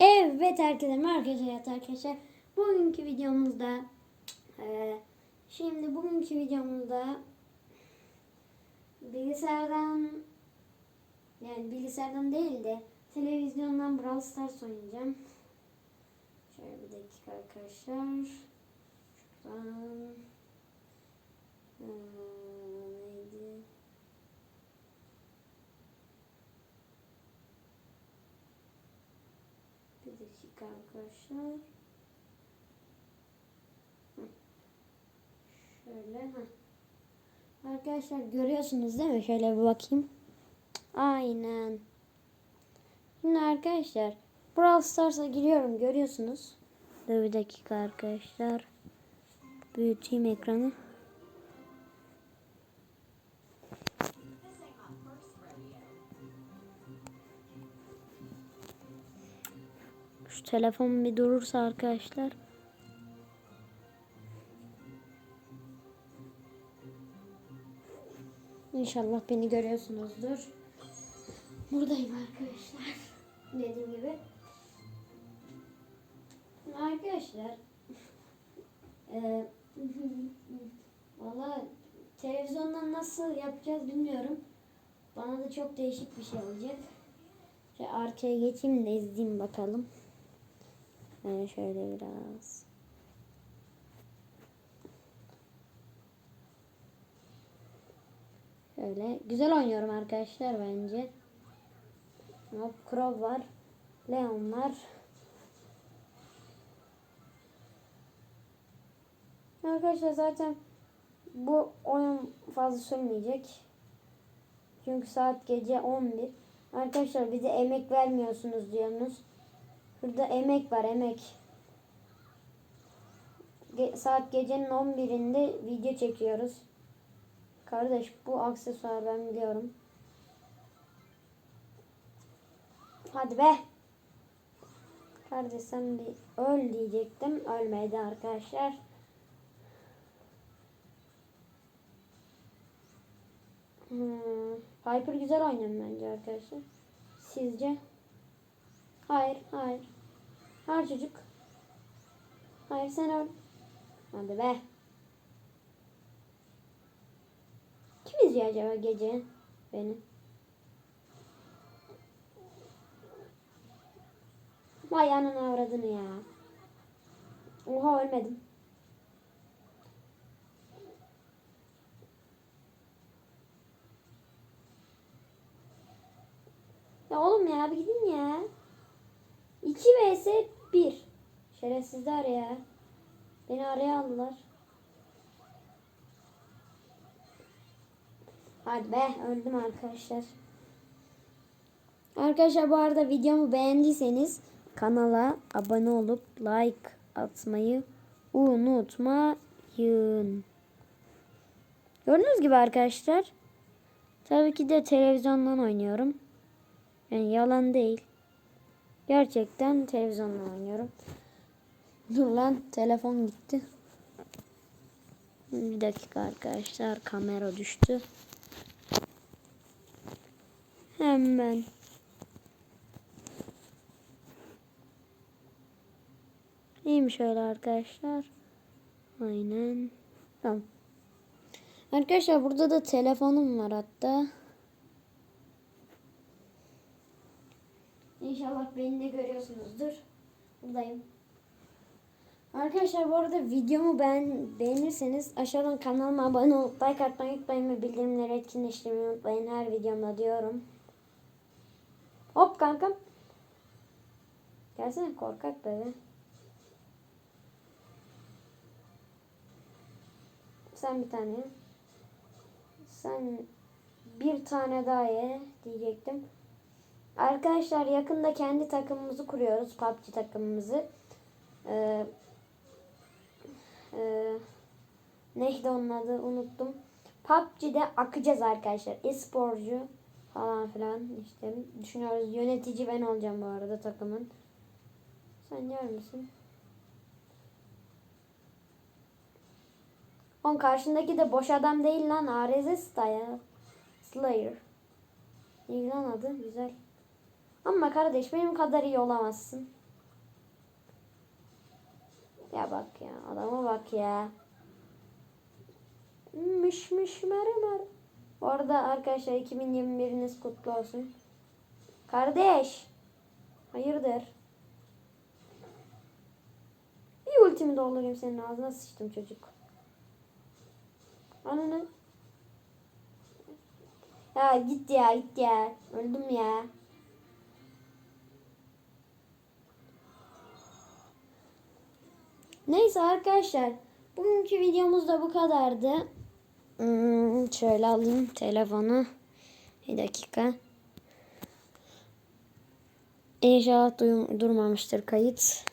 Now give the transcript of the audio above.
Evet herkese merhaba arkadaşlar arkadaşlar. Bugünkü videomuzda e, şimdi bugünkü videomuzda bilgisayardan yani bilgisayardan değil de televizyondan Brawl Stars oynayacağım. Şöyle bir dakika arkadaşlar. Şuradan e, neydi? Bir arkadaşlar. Şöyle ha. Arkadaşlar görüyorsunuz değil mi? Şöyle bir bakayım. Aynen. Şimdi arkadaşlar Brawl Stars'a giriyorum görüyorsunuz. Dur bir dakika arkadaşlar. Büyüteyim ekranı. Şu telefon bir durursa arkadaşlar. İnşallah beni görüyorsunuzdur. Buradayım arkadaşlar. Dediğim gibi. Arkadaşlar. Eee Valla televizyondan nasıl yapacağız bilmiyorum. Bana da çok değişik bir şey olacak. Şöyle arkaya geçeyim de izleyeyim bakalım. Yani şöyle biraz. Şöyle güzel oynuyorum arkadaşlar bence. Hop Crow var. Leon var. Arkadaşlar zaten bu oyun fazla sürmeyecek. Çünkü saat gece 11. Arkadaşlar bize emek vermiyorsunuz diyorsunuz. Burada emek var emek. Ge- saat gecenin 11'inde video çekiyoruz. Kardeş bu aksesuar ben biliyorum. Hadi be. Kardeş sen bir öl diyecektim. Ölmedi arkadaşlar. Hmm. Piper güzel oynuyor bence arkadaşlar. Sizce? Hayır, hayır. Hayır çocuk. Hayır sen öl. Hadi be. Kim izliyor acaba gece beni? Vay ananı avradını ya. Oha ölmedim. Ya oğlum ya bir gidin ya. 2 vs 1. Şerefsizler ya. Beni araya aldılar. Hadi be öldüm arkadaşlar. Arkadaşlar bu arada videomu beğendiyseniz kanala abone olup like atmayı unutmayın. Gördüğünüz gibi arkadaşlar tabii ki de televizyondan oynuyorum. Yani yalan değil. Gerçekten televizyondan oynuyorum. Dur lan telefon gitti. Bir dakika arkadaşlar kamera düştü. Hemen. İyiymiş öyle arkadaşlar. Aynen. Tamam. Arkadaşlar burada da telefonum var hatta. İnşallah beni de görüyorsunuzdur. Buradayım. Arkadaşlar bu arada videomu beğen, beğenirseniz aşağıdan kanalıma abone olup like atmayı unutmayın ve bildirimleri etkinleştirmeyi unutmayın her videomda diyorum. Hop kankam. Gelsene korkak bebe. Sen bir tane. Sen bir tane daha ye diyecektim. Arkadaşlar yakında kendi takımımızı kuruyoruz. PUBG takımımızı. Ee, e, neydi onun adı unuttum. PUBG'de akacağız arkadaşlar. E-sporcu falan filan işte düşünüyoruz. Yönetici ben olacağım bu arada takımın. Sen yer misin? On karşındaki de boş adam değil lan. Areze Slayer. Slayer. İyi lan adı güzel. Ama kardeş benim kadar iyi olamazsın. Ya bak ya adama bak ya. Mış mış mer mer. Bu arada arkadaşlar 2021'iniz kutlu olsun. Kardeş. Hayırdır? Bir ultimi doldurayım senin ağzına sıçtım çocuk. Ananı. Ya git ya git ya. Öldüm ya. Neyse arkadaşlar. Bugünkü videomuz da bu kadardı. Hmm, şöyle alayım telefonu. Bir dakika. İnşallah durmamıştır kayıt.